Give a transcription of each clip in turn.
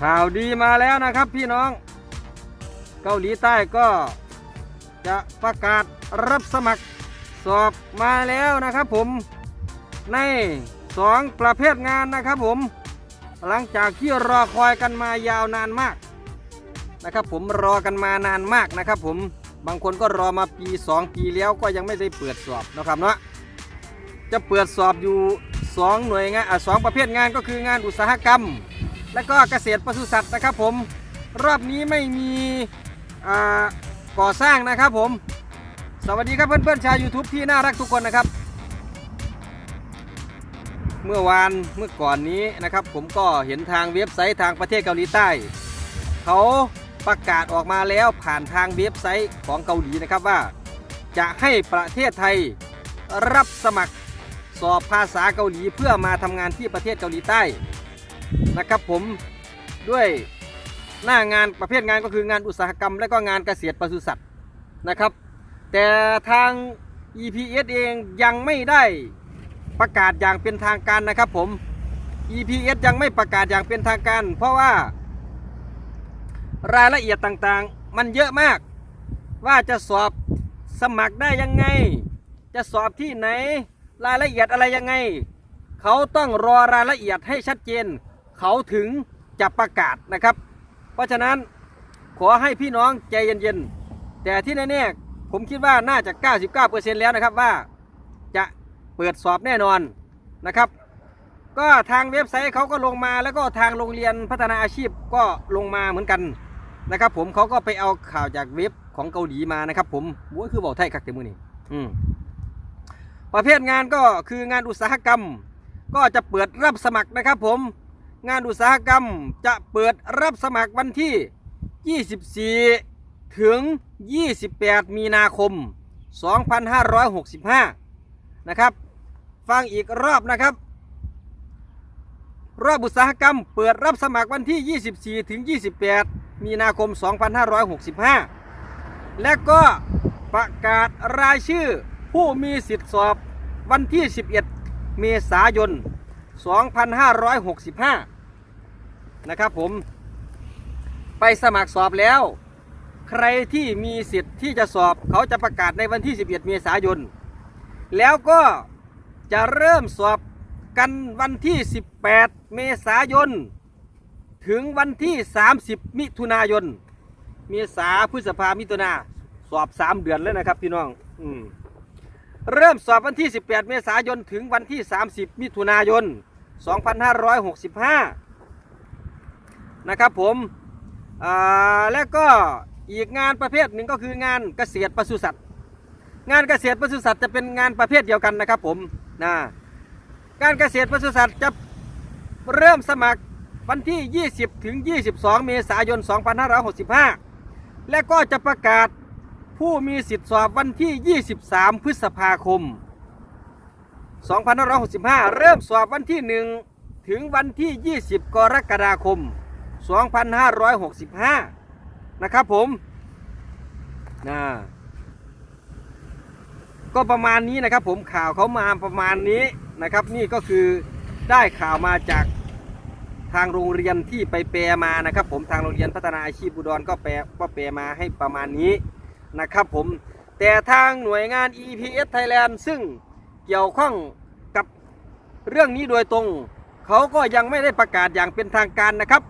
ข่าวดีมาแล้วนะครับพี่น้อง เกาหลีใต้ก็จะประกาศรับสมัครสอบมาแล้วนะครับผมในสองประเภทงานนะครับผม หลังจากที่รอคอยกันมายาวนานมากนะครับผมรอกันมานานมากนะครับผมบางคนก็รอมาปี 2 ปีแล้วก็ยังไม่ได้เปิดสอบนะครับเนาะจะเปิดสอบอยู่ 2 หน่วยงานสองประเภทงานก็คืองานอุตสาหกรรม และก็เกษตรปศุสัตว์นะครับผมรอบนี้ไม่มีก่อสร้างนะครับผม สวัสดีครับเพื่อนๆชาว YouTube ที่น่ารักทุกคนนะครับ เมื่อวานเมื่อก่อนนี้นะครับ ผมก็เห็นทางเว็บไซต์ทางประเทศเกาหลีใต้เขาประกาศออกมาแล้วผ่านทางเว็บไซต์ของเกาหลีนะครับว่า จะให้ประเทศไทยรับสมัครสอบภาษาเกาหลีเพื่อมาทำงานที่ประเทศเกาหลีใต้ นะครับผมด้วยหน้างานประเภทงานก็คืองานอุตสาหกรรม และก็งานเกษตรปศุสัตว์นะครับ แต่ทาง EPS เองยังไม่ได้ประกาศอย่างเป็นทางการนะครับผม EPS ยังไม่ประกาศอย่างเป็นทางการ เพราะว่ารายละเอียดต่างๆ มันเยอะมาก ว่าจะสอบสมัครได้ยังไง จะสอบที่ไหน รายละเอียดอะไรยังไง เขาต้องรอรายละเอียดให้ชัดเจน เขาถึงจะประกาศนะครับ เพราะฉะนั้นขอให้พี่น้องใจเย็นๆ แต่ที่แน่ๆผมคิดว่าน่าจะ 99%แล้วนะครับว่าจะเปิดสอบแน่นอนนะครับ ก็ทางเว็บไซต์เขาก็ลงมาแล้วก็ทางโรงเรียนพัฒนาอาชีพก็ลงมาเหมือนกันนะครับผมเขาก็ไปเอาข่าวจากเว็บของเกาหลีมานะครับ ผมโว้ยคือบอกไทยคักเต็มมือนี่อืมประเภทงานก็คืองานอุตสาหกรรม ก็จะเปิดรับสมัครนะครับผม งานอุตสาหกรรมจะเปิดรับสมัครวันที่ 24 ถึง 28 มีนาคม 2565 นะครับ ฟังอีกรอบนะครับ รอบอุตสาหกรรมเปิดรับสมัครวันที่ 24 ถึง 28 มีนาคม 2565 และก็ประกาศรายชื่อผู้มีสิทธิสอบวันที่ 11 เมษายน 2565 นะครับผม ไปสมัครสอบแล้ว ใครที่มีสิทธิ์ที่จะสอบเขาจะประกาศในวันที่ 11 เมษายน แล้วก็จะเริ่มสอบกันวันที่ 18 เมษายน ถึงวันที่ 30 มิถุนายน เมษาพฤษภามิถุนาสอบ 3 เดือนแล้วนะครับพี่น้องอมเริ่มสอบวันที่ 18 เมษายน ถึงวันที่ 30 มิถุนายน 2565 นะครับผมอ่าและก็อีกงานประเภทหนึ่งก็คืองานเกษตรปศุสัตว์ งานเกษตรปศุสัตว์จะเป็นงานประเภทเดียวกันนะครับผมนะการเกษตรปศุสัตว์จะเริ่มสมัครวันที่ 20 ถึง 22 เมษายน 2565 และก็จะประกาศผู้มีสิทธิสอบวันที่ 23 พฤษภาคม 2565 เริ่มสอบวันที่ 1 ถึงวันที่ 20 กรกฎาคม 2565 นะครับผมนะก็ประมาณนี้นะครับผมข่าวเขามาประมาณนี้นะครับ นี่ก็คือได้ข่าวมาจากทางโรงเรียนที่ไปแปลมานะครับ ผมทางโรงเรียนพัฒนาอาชีพอุดรก็แปลก็แปลมาให้ประมาณนี้นะครับผมแต่ทางหน่วยงาน EPS Thailand ซึ่ง เกี่ยวข้องกับเรื่องนี้โดยตรง เขาก็ยังไม่ได้ประกาศอย่างเป็นทางการนะครับ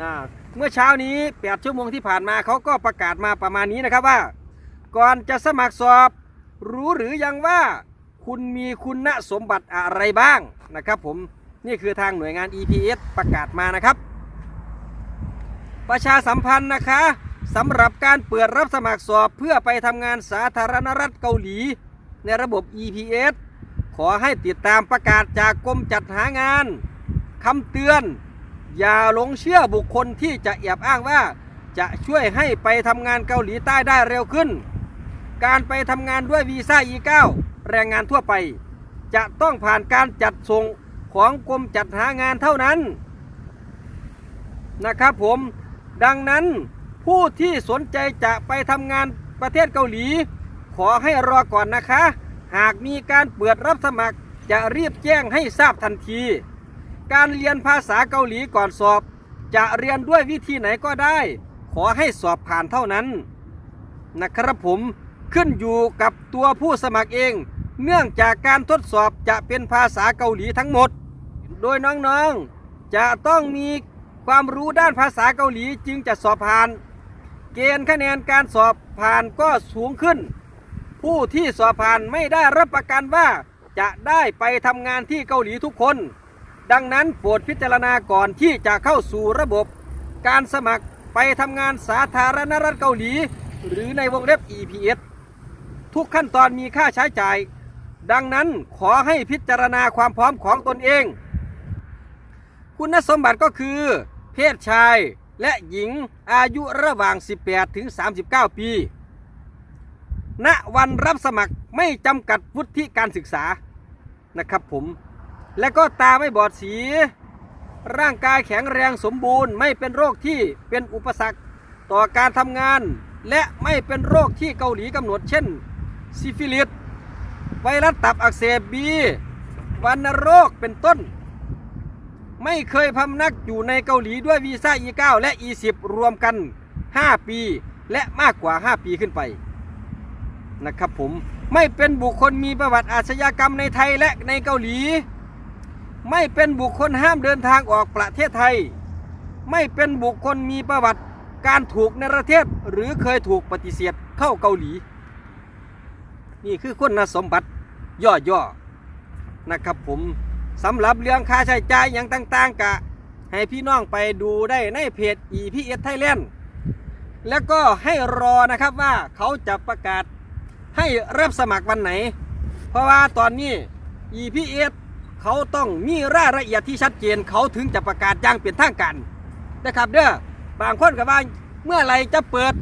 นะเมื่อเช้านี้ 8 ชั่วโมงที่ผ่านมาเขาก็ประกาศมาประมาณนี้นะครับว่า ก่อนจะสมัครสอบ รู้หรือยังว่าคุณมีคุณสมบัติอะไรบ้างนะครับผมนี่คือทางหน่วยงาน EPS ประกาศมานะครับ ประชาสัมพันธ์นะคะสำหรับการเปิดรับสมัครสอบเพื่อไปทำงานสาธารณรัฐเกาหลี ในระบบ EPS ขอให้ติดตามประกาศจากกรมจัดหางานคำเตือน อย่าหลงเชื่อบุคคลที่จะแอบอ้างว่า จะช่วยให้ไปทำงานเกาหลีใต้ได้เร็วขึ้น การไปทำงานด้วยวีซ่า E9 แรงงานทั่วไป จะต้องผ่านการจัดส่งของกรมจัดหางานเท่านั้นนะครับผมดังนั้นผู้ที่สนใจจะไปทำงานประเทศเกาหลี อให้รอก่อนนะคะ หากมีการเปิดรับสมัครจะรีบแจ้งให้ทราบทันที การเรียนภาษาเกาหลีก่อนสอบ จะเรียนด้วยวิธีไหนก็ได้ ขอให้สอบผ่านเท่านั้น นะครับผมขึ้นอยู่กับตัวผู้สมัครเอง เนื่องจากการทดสอบจะเป็นภาษาเกาหลีทั้งหมด โดยน้องๆจะต้องมีความรู้ด้านภาษาเกาหลีจึงจะสอบผ่าน เกณฑ์คะแนนการสอบผ่านก็สูงขึ้น ผู้ที่สอบผ่านไม่ได้รับประกันว่าจะได้ไปทำงานที่เกาหลีทุกคน ดังนั้นโปรดพิจารณาก่อนที่จะเข้าสู่ระบบ การสมัครไปทำงานสาธารณรัฐเกาหลี หรือในวงเล็บ EPS ทุกขั้นตอนมีค่าใช้จ่าย ดังนั้นขอให้พิจารณาความพร้อมของตนเอง คุณสมบัติก็คือ เพศชายและหญิงอายุระหว่าง 18 ถึง 39 ปี ณวันรับสมัครไม่จำกัดวุฒิการศึกษานะครับผม และก็ตาไม่บอดสี ร่างกายแข็งแรงสมบูรณ์ ไม่เป็นโรคที่เป็นอุปสรรคต่อการทำงาน และไม่เป็นโรคที่เกาหลีกำหนดเช่น ซิฟิลิสไวรัสตับอักเสบบีวัณโรคเป็นต้น ไม่เคยพำนักอยู่ในเกาหลีด้วยวีซ่า E9 และ E10 รวมกัน 5 ปี และมากกว่า 5 ปีขึ้นไป นะครับผมไม่เป็นบุคคลมีประวัติอาชญากรรมในไทยและในเกาหลี ไม่เป็นบุคคลห้ามเดินทางออกประเทศไทย ไม่เป็นบุคคลมีประวัติการถูกในประเทศหรือเคยถูกปฏิเสธเข้าเกาหลี นี่คือคุณสมบัติย่อๆนะครับผมสำหรับเรื่องค่าใช้จ่ายอย่างต่าง ๆกะให้พี่น้องไปดูได้ในเพจ EPS Thailand แล้วก็ให้รอนะครับว่าเขาจะประกาศ ให้รับสมัครวันไหน เพราะว่าตอนนี้ EPS เขาต้องมีรายละเอียดที่ชัดเจนเขาถึงจะประกาศอย่างเป็นทางการนะครับเด้อบางคนก็ว่าเมื่อไรจะเปิด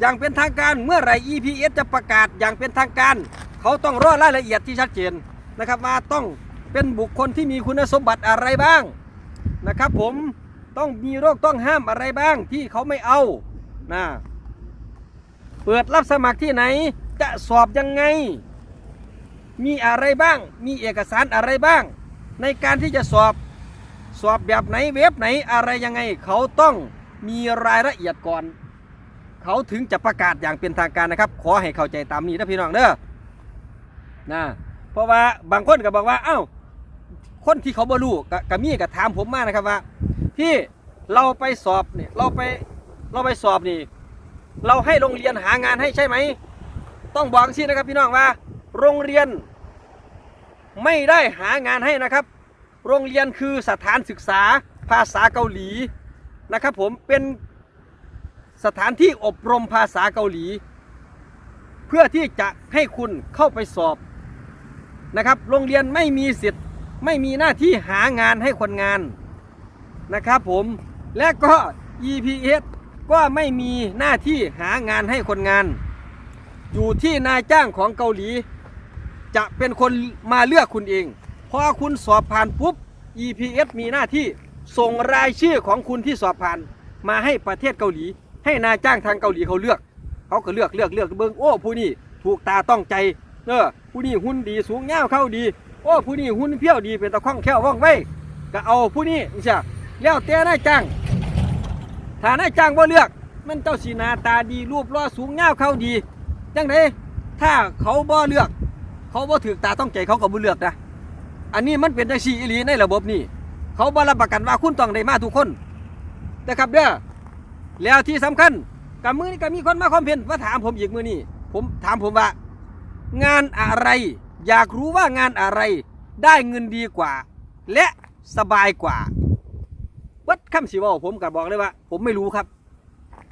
อย่างเป็นทางการเมื่อไร EPS จะประกาศอย่างเป็นทางการ เขาต้องรอรายละเอียดที่ชัดเจนนะครับว่าต้องเป็นบุคคลที่มีคุณสมบัติอะไรบ้างนะครับ ผมต้องมีโรคต้องห้ามอะไรบ้างที่เขาไม่เอานะ เปิดรับสมัครที่ไหน จะสอบยังไง มีอะไรบ้าง มีเอกสารอะไรบ้าง ในการที่จะสอบสอบแบบไหนเว็บไหนอะไรยังไง เขาต้องมีรายละเอียดก่อน เขาถึงจะประกาศอย่างเป็นทางการนะครับ ขอให้เข้าใจตามนี้นะพี่น้องเด้อนะเพราะว่าบางคนก็บอกว่าเอ้าคนที่เขาบ่รู้กกมีก็ถามผมมากนะครับว่าพี่เราไปสอบเนี่ยเราไปเราไปสอบนี่ เราให้โรงเรียนหางานให้ใช่ไหม ต้องบอกสินะครับพี่น้องว่า โรงเรียนไม่ได้หางานให้นะครับ โรงเรียนคือสถานศึกษาภาษาเกาหลีนะครับ ผมเป็นสถานที่อบรมภาษาเกาหลี เพื่อที่จะให้คุณเข้าไปสอบนะครับ โรงเรียนไม่มีสิทธิ์ไม่มีหน้าที่หางานให้คนงานนะครับผมและก็ EPS ก็ไม่มีหน้าที่หางานให้คนงาน อยู่ที่นายจ้างของเกาหลี จะเป็นคนมาเลือกคุณเอง พอคุณสอบผ่านปุ๊บ EPS มีหน้าที่ส่งรายชื่อของคุณที่สอบผ่าน มาให้ประเทศเกาหลี ให้นายจ้างทางเกาหลีเขาเลือก เขาก็เลือกเลือกเลือกเบิ้งโอ้ผู้นี้ถูกตาต้องใจเออผู้นี้หุ่นดีสูงเงาเข้าดี โอ้ผู้นี้หุ่นเพี้ยวดีเป็นตะคล่องแค่วว่องไวก็เอาผู้นี้นี่ใช่แล้วแต่นายจ้าง ถ้านายจ้างว่าเลือก มันเจ้าสีหนาตาดีรูปร่อสูงเงาเข้าดี จังไดถ้าเขาบ่เลือก เขาบ่ถือตาต้องใจเขาก็บ่เลือกนะอันนี้มันเป็นจังซี่อีหลีในระบบนี่เขาบ่รับประกันว่าคุณต้องได้มาทุกคนนะครับเด้อแล้วที่สำคัญกับมือนี้ก็มีคนมาคอมเพนต์มาถามผมอีกมือนี้ผมถามผมว่า งานอะไร อยากรู้ว่างานอะไร ได้เงินดีกว่า และสบายกว่า วัดคำสิว่าผมก็บอกเลยว่า ผมไม่รู้ครับ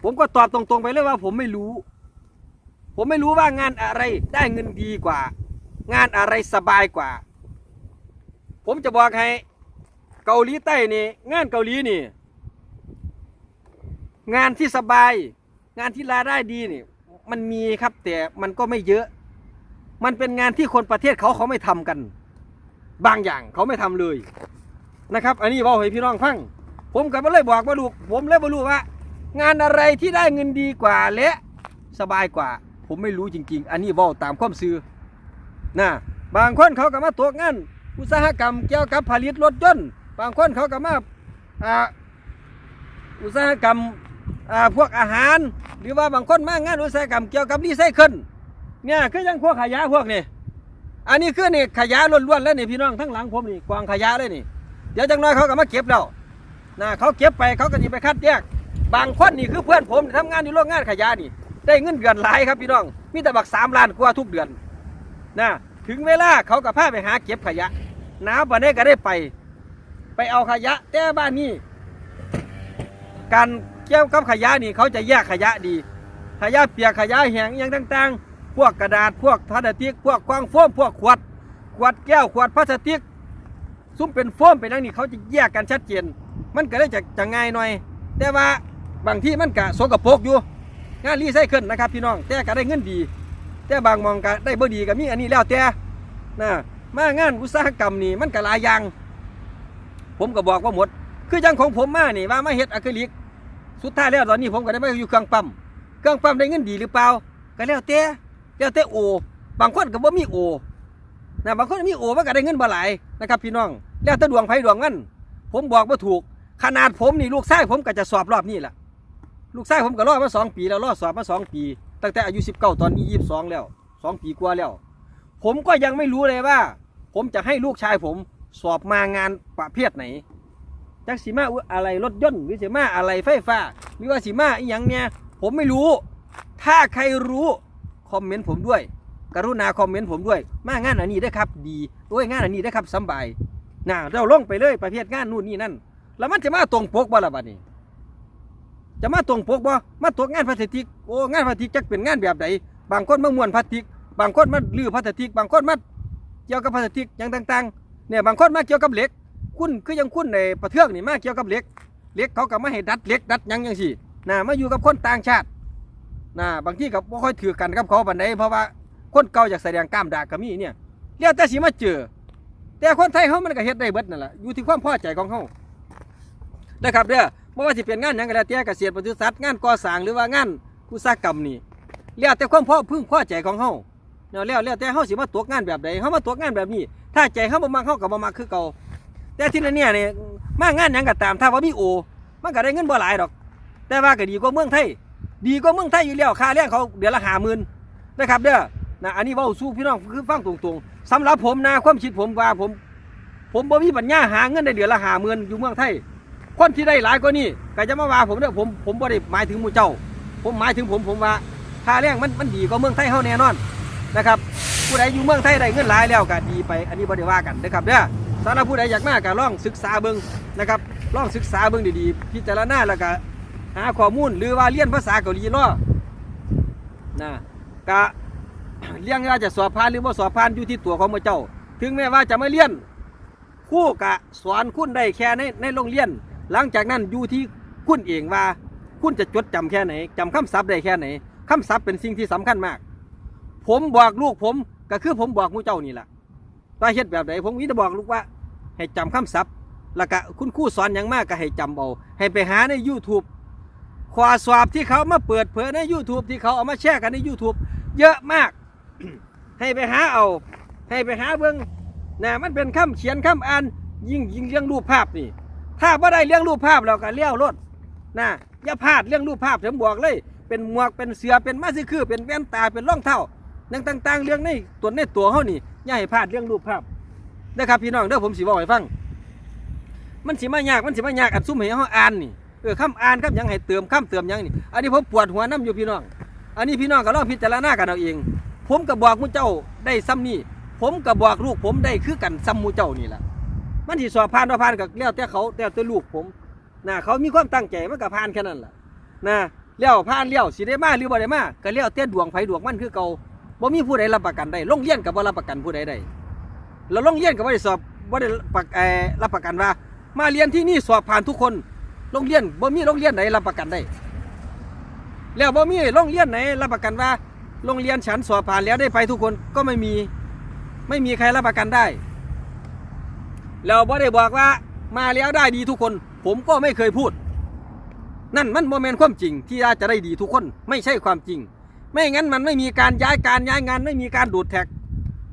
ผมก็ตอบตรงๆไปเลยว่า ผมไม่รู้ ผมไม่รู้ว่างานอะไรได้เงินดีกว่า งานอะไรสบายกว่า ผมจะบอกให้เกาหลีใต้นี่งานเกาหลีนี่ งานที่สบาย งานที่รายได้ดีนี่ มันมีครับแต่มันก็ไม่เยอะ มันเป็นงานที่คนประเทศเขาเขาไม่ทำกัน บางอย่างเขาไม่ทำเลยนะครับ อันนี้บอกให้พี่น้องฟัง ผมก็เลยบอกว่าลูกผมเลยบ่รู้ว่างานอะไรที่ได้เงินดีกว่าและสบายกว่า ผมไม่รู้จริง ๆ อันนี้ว่าตามความซื้อนะบางคนเขาก็มาตกงานอุตสาหกรรมเกี่ยวกับผลิตรถยนต์บางคนเขาก็มาอ่าอุตสาหกรรมพวกอาหาร หรือว่าบางคนมางานอุตสาหกรรมเกี่ยวกับรีไซเคิลเนี่ยคือยังพวกขยะพวกนี้อันนี้คือนี่ขยะล้วนๆแล้วนี่พี่น้องทั้งหลังผมนี่กวางขยะเลยนี่เดี๋ยวจังน้อยเขาก็มาเก็บแล้ว นะเขาเก็บไปเขาก็จะไปคัดแยก บางคนนี่คือเพื่อนผมที่ทำงานอยู่โรงงานขยะนี่ ได้เงินเดือนหลายครับพี่น้องมีแต่บักสามล้านกว่าทุกเดือนนะถึงเวลาเขาก็พาไปหาเก็บขยะหนาวปานนี้ก็ได้ไป ไปเอาขยะ แต่บ้านนี้ การเกี่ยวกับขยะนี่เขาจะแยกขยะดี ขยะเปียกขยะแห้งอย่างต่าง ๆ พวกกระดาษพวกพลาสติกพวกกวางโฟมพวกขวด ขวดแก้วขวดพลาสติก ซุ้มเป็นโฟมเป็นอย่งนี้เขาจะแยกกันชัดเจน มันก็เลยจะจะง่ายหน่อย แต่ว่าบางที่มันก็สกปรกอยู่งานรีไซเคิลนะครับพี่น้องแต่ก็ได้เงินดี แต่บางมองก็ได้บ่ดีก็มีอันนี้แล้วแต่นะมางานอุตสาหกรรมนี่มันก็หลายอย่าง ผมก็บอกว่าหมด คือจังของผมมานี่ว่ามาเฮ็ดอะคริลิก สุดท้ายแล้วตอนนี้ผมก็ได้มาอยู่เครื่องปั๊มเครื่องปั๊มได้เงินดีหรือเปล่า ก็แล้วแต่แล้วแต่โอบางคนก็บ่มีโอนะบางคนมีโอมันก็ได้เงินบ่หลายนะครับ พี่น้องแล้วแต่ดวงไผดวงมันผมบอกว่าถูก ขนาดผมนี่ลูกชายผมก็จะสอบรอบนี้แหละลูกชายผมก็รอดมาสองปีแล้วรอดสอบมาสองปี ตั้งแต่อายุสิบเก้าตอนนี้ยี่สิบสองแล้วสองปีกว่าแล้ว ผมก็ยังไม่รู้เลยว่า ผมจะให้ลูกชายผมสอบมางานประเภทไหนจักสีมาอะไรรถยนต์หรือสีมาอะไรไฟฟ้าหรือว่าสีมาอีหยังเนี่ยผมไม่รู้ ถ้าใครรู้คอมเมนต์ผมด้วย กรุณาคอมเมนต์ผมด้วย มางานอันนี้ได้ครับ ดีโอ้ยงานอันนี้ได้ครับสบายนะเราลงไปเลยประเภทงานนู่นนี่นั่น แล้วมันจะมาตรงปกบ่ละบัดนี้ จะมาตรงปกบ่มาตรวจงานพลาสติกโอ้งานพลาสติกจักเป็นงานแบบไหนบางคนมามวนพลาสติก บางคนมาลื้อพลาสติก บางคนมาเกี่ยวกับพลาสติกอย่างต่างๆเนี่ยบางคนมาเกี่ยวกับเหล็ก คุณคือยังคุณในประเทืองนี่มาเกี่ยวกับเหล็กเหล็กเขาก็มาให้ดัดเหล็กดัดยังยังสินะมาอยู่กับคนต่างชาตินะบางที่กับบ่ค่อยถือกันกับเขาบันไดเพราะว่าคนเก่าอยากแสดงกล้ามดากก็มีเนี่ยเรียกแต่สิมาเจอ แต่คนไทยเขามันก็เฮ็ดได้เบิดนั่นแหละอยู่ที่ความพอใจของเขา นะครับเด้อบ่ว่าสิเป็นงานหยังก็แล้วแต่เกษตรปศุสัตว์งานก่อสร้างหรือว่างานอุตสาหกรรมนี่แล้วแต่ความพอพึงพอใจของเฮาเนาะแล้วแล้วแต่เฮาสิมาตรวงานแบบใดเฮามาตรวงานแบบนี้ ถ้าใจเฮาบ่มักเฮาก็บ่มักคือเก่าแต่ที่นั่นเนี่ยเนี่ยมางานหยังก็ตามถ้าว่ามีโอ มันก็ได้เงินบ่หลายดอก แต่ว่าก็ดีกว่าเมืองไทย ดีกว่าเมืองไทยอยู่แล้วค่าแรงเขาเดือนละห้าหมื่นนะครับเด้อนะอันนี้เว้าสู้พี่น้องคือฟังตรงๆสำหรับผมนะความคิดผมว่าผม ผมบ่มีปัญญาหาเงินได้เดือนละห้าหมื่นอยู่เมืองไทย คนที่ได้หลายกว่านี้ก็จะมาว่าผมเด้อผมผมบ่ได้หมายถึงมู่เจ้า ผมหมายถึงผมผมว่าค่าแรงมันมันดีกว่าเมืองไทยเฮาแน่นอนนะครับผู้ใดอยู่เมืองไทยได้เงินหลายแล้วก็ดีไป อันนี้บ่ได้ว่ากันนะครับเด้อสำหรับผู้ใดอยากมาก็ลองศึกษาเบิ่งนะครับลองศึกษาเบิ่งดีๆพิจารณาแล้วก็หาข้อมูลหรือว่าเรียนภาษาเกาหลีรอนะกะเรียงว่าจะสอบผ่านหรือว่าสอบผ่านอยู่ที่ตัวของมือเจ้า ถึงแม้ว่าจะไม่เรียนคู่กะสอนคุณได้แค่ในในโรงเรียน หลังจากนั้นอยู่ที่คุณเองว่า คุณจะจดจำแค่ไหนจำคำศัพท์ได้แค่ไหนคำศัพท์เป็นสิ่งที่สำคัญมาก ผมบอกลูกผมก็คือผมบอกมูเจ้านี่แหละว่าเฮ็ดแบบไหนผมมีแต่บอกลูกว่า ให้จำคำศัพท์แล้วก็คุณครูสอนอย่างมากก็ให้จำเอาให้ไปหาใน YouTube ขวาสอบที่เขามาเปิดเผยใน YouTube ที่เขาเอามาแชร์กันใน YouTube เยอะมาก ให้ไปหาเอา ให้ไปหาเบิ่งนะมันเป็นคำเขียนคำอ่านยิ่งยิ่งเรื่องรูปภาพนี่ ถ้าบ่ได้เรื่องรูปภาพเราก็เลี้ยวรถนะอย่าพลาดเรื่องรูปภาพผมบอกเลย เป็นหมวกเป็นเสือเป็นมาสคือ เป็นแว่นตาเป็นร่องเท้านั่งต่างๆ เรื่องในตัวในตัวเขานี่อย่าให้พลาดเรื่องรูปภาพนะครับพี่น้องเด้อผมสิบอกให้ฟัง มันสิมายากมันสิมายากอันซุ่มให้เขาอ่านนี่เออคำอ่านคำยังให้เติมคำเติมยังนี่อันนี้ผมปวดหัวน้ำอยู่พี่น้อง อันนี้พี่น้องก็ลองพิจารณากันเอาเอง ผมก็บบอกมูเจ้าได้ซ้ำนี่ผมก็บอกลูกผมได้คือกันซ้ำมูเจ้านี่แหละ มันที่สอบผ่านบ่ผ่านก็แล้วแต่เขาแล้วแต่ลูกผมนะเขามีความตั้งใจมันก็ผ่านแค่นั้นแหละนะเลี้ยวผ่านเลี้ยวสิได้มาหรือบ่ได้มาก็แล้วแต่ดวงไผดวงมันคือเก่าบ่มีผู้ใดรับประกันได้โรงเรียนก็บ่รับประกันผู้ใดได้แล้วโรงเรียนก็บ่ได้สอบบ่ได้รับประกันว่า มาเรียนที่นี่สอบผ่านทุกคนโรงเรียนบ่มีโรงเรียนไหนรับประกันได้ แล้วบ่มีโรงเรียนไหนรับประกันว่าโรงเรียนฉันสอบผ่านแล้วได้ไปทุกคนก็ไม่มีไม่มีใครรับประกันได้ แล้วบ่ได้บอกว่ามาแล้วได้ดีทุกคน ผมก็ไม่เคยพูด นั่นมันโมเมนต์ความจริงที่อาจจะได้ดีทุกคน ไม่ใช่ความจริง ไม่งั้นมันไม่มีการย้ายการย้ายงาน ไม่มีการดูดแท็ก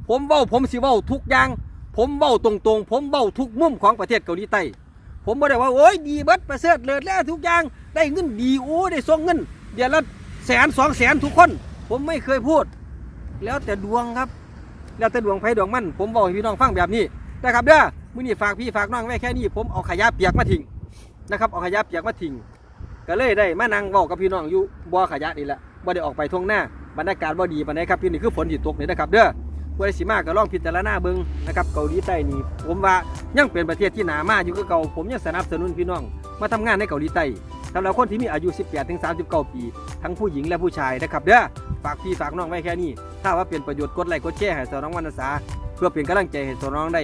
ผมเบ้าผมสิเบ้าทุกอย่าง ผมเบ้าตรงๆ ผมเบ้าทุกมุมของประเทศเกาหลีใต้ผมบ่ได้ว่าโอ้ยดีเบิดประเสริฐเลิศแล้วทุกอย่างได้เงินดีโอ้ได้ส่งเงินเดือนละแสนสองแสนทุกคน ผมไม่เคยพูด แล้วแต่ดวงครับ แล้วแต่ดวงไฟดวงมันผมบอกให้พี่น้องฟังแบบนี้นะครับเด้อ มื้อนี้ฝากพี่ฝากน้องไว้แค่นี้ผมเอาขยะเปียกมาทิ้งนะครับเอาขยะเปียกมาทิ้งก็เลยได้มานั่งเว้ากับพี่น้องอยู่บ่อขยะนี่แหละบ่ได้ออกไปท่วงหน้าบรรยากาศบ่ดีปานใดครับพี่นี่คือฝนที่ตกนี่นะครับเด้อผู้ใดสิมาก็ลองพิจารณาเบิ่งนะครับเกาหลีใต้นี่ผมว่ายังเป็นประเทศที่หนามาอยู่คือเก่าผมยังสนับสนุนพี่น้อง มาทำงานในเกาหลีใต้สำหรับคนที่มีอายุ 18ถึง39 ปี ทั้งผู้หญิงและผู้ชายนะครับเด้อฝากพี่ฝากน้องไว้แค่นี้ ถ้าว่าเป็นประโยชน์กดไลค์กดแชร์ให้สาวน้องวรรณสาเพื่อเป็นกำลังใจให้สาวน้องได้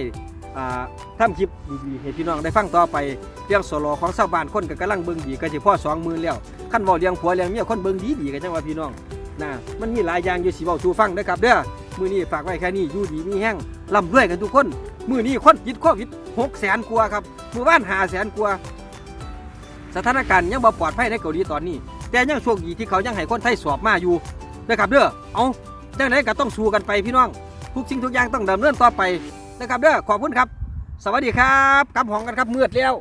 อ่าทำคลิปดีๆให้พี่น้องได้ฟังต่อไปเรื่องสโลของชาวบ้านคนก็กำลังเบิ่งดีก็สิพ่อสองมือแล้วขั้นว้าเลี้ยงผัวเลี้ยงเมียคนเบิ่งดีดีๆก็จังว่าพี่น้องนะมันมีหลายอย่างอยู่สิเว้าสู่ฟังนะครับเด้อมื้อนี้ฝากไว้แค่นี้อยู่ดีมีแห้งร่ำรวยกันทุกคนมื้อนี้คนติดโควิด600,000กว่าครับมื้อบ้าน500,000กว่าสถานการณ์ยังบ่ปลอดภัยในเกาหลีตอนนี้ แต่ยังโชคดีที่เขายังให้คนไทยสอบมาอยู่นะครับเด้อเอาดังนั้นก็ต้องสู้กันไปพี่น้องทุกสิ่งทุกอย่างต้องดำเนินต่อไป นะครับเด้อขอบคุณครับ สวัสดีครับกลับหองกันครับมืดแล้ว